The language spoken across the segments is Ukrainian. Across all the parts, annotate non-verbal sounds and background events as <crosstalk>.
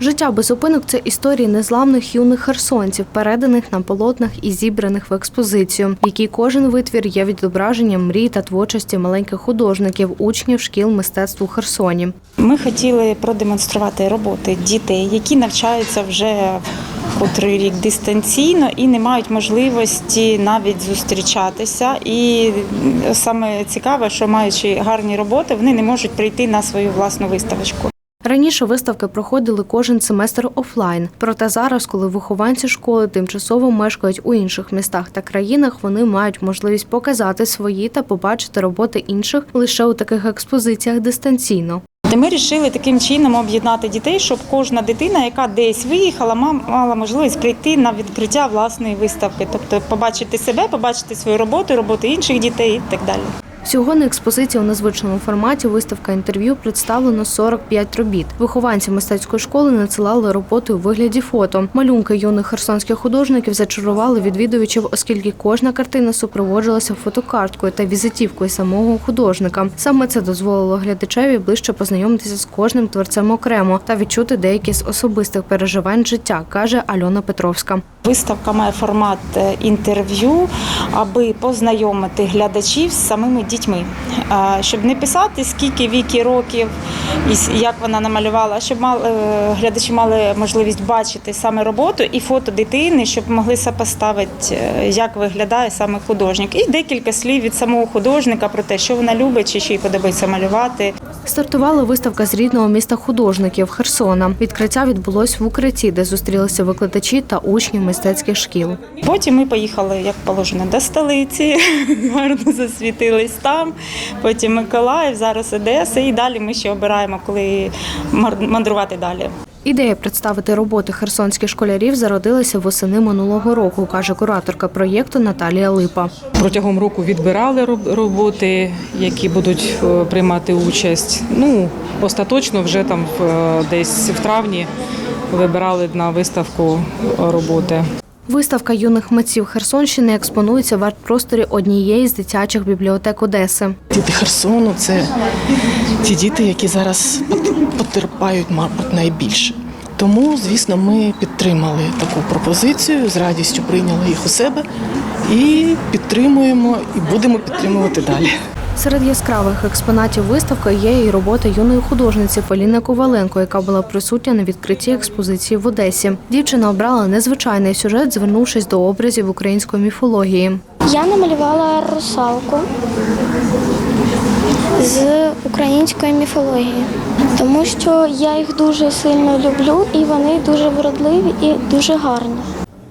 Життя без зупинок це історії незламних юних херсонців, переданих на полотнах і зібраних в експозицію, в якій кожен витвір є відображенням мрій та творчості маленьких художників, учнів шкіл мистецтв у Херсоні. Ми хотіли продемонструвати роботи дітей, які навчаються вже котрий рік дистанційно і не мають можливості навіть зустрічатися. І саме цікаве, що маючи гарні роботи, вони не можуть прийти на свою власну виставочку. Раніше виставки проходили кожен семестр офлайн. Проте зараз, коли вихованці школи тимчасово мешкають у інших містах та країнах, вони мають можливість показати свої та побачити роботи інших лише у таких експозиціях дистанційно. Ми вирішили таким чином об'єднати дітей, щоб кожна дитина, яка десь виїхала, мала можливість прийти на відкриття власної виставки, тобто побачити себе, побачити свою роботу, роботи інших дітей і так далі. Всього на експозиції у незвичному форматі виставка інтерв'ю представлено 45 робіт. Вихованці мистецької школи надсилали роботи у вигляді фото. Малюнки юних херсонських художників зачарували відвідувачів, оскільки кожна картина супроводжувалася фотокарткою та візитівкою самого художника. Саме це дозволило глядачеві ближче познайомитися з кожним творцем окремо та відчути деякі з особистих переживань життя, каже Альона Петровська. Виставка має формат е, інтерв'ю, аби познайомити глядачів з самими дітьми, А, щоб не писати скільки віки років і як вона намалювала, щоб мали, е, глядачі мали можливість бачити саме роботу і фото дитини, щоб могли сопоставити, е, як виглядає саме художник. І декілька слів від самого художника про те, що вона любить чи що їй подобається малювати. Стартувала виставка з рідного міста художників Херсона. Відкриття відбулось в укритті, де зустрілися викладачі та учні мистецьких шкіл. Потім ми поїхали, як положено, до столиці, <laughs> гарно засвітились там. Потім Миколаїв, зараз Одеса, і далі ми ще обираємо, коли мандрувати далі. Ідея представити роботи херсонських школярів зародилася восени минулого року, каже кураторка проєкту Наталія Липа. Протягом року відбирали роботи, які будуть е, приймати участь. Ну, остаточно вже там е, десь в травні вибирали на виставку роботи. Виставка юних митців Херсонщини експонується в арт-просторі однієї з дитячих бібліотек Одеси. Діти Херсону це ті діти, які зараз потерпають, мабуть, найбільше. Тому, звісно, ми підтримали таку пропозицію, з радістю прийняли їх у себе і підтримуємо, і будемо підтримувати далі. Серед яскравих експонатів виставки є і робота юної художниці Поліни Коваленко, яка була присутня на відкритті експозиції в Одесі. Дівчина обрала незвичайний сюжет, звернувшись до образів української міфології. Я намалювала русалку з української міфології, тому що я їх дуже сильно люблю і вони дуже вродливі і дуже гарні.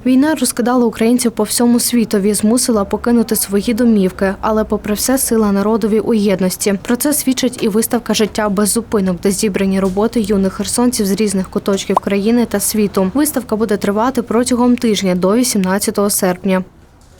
Війна розкидала українців по всьому світові, змусила покинути свої домівки, але, попри все, сила народові у єдності. Про це свідчить і виставка Життя без зупинок, де зібрані роботи юних херсонців з різних куточків країни та світу. Виставка буде тривати протягом тижня до 18 серпня.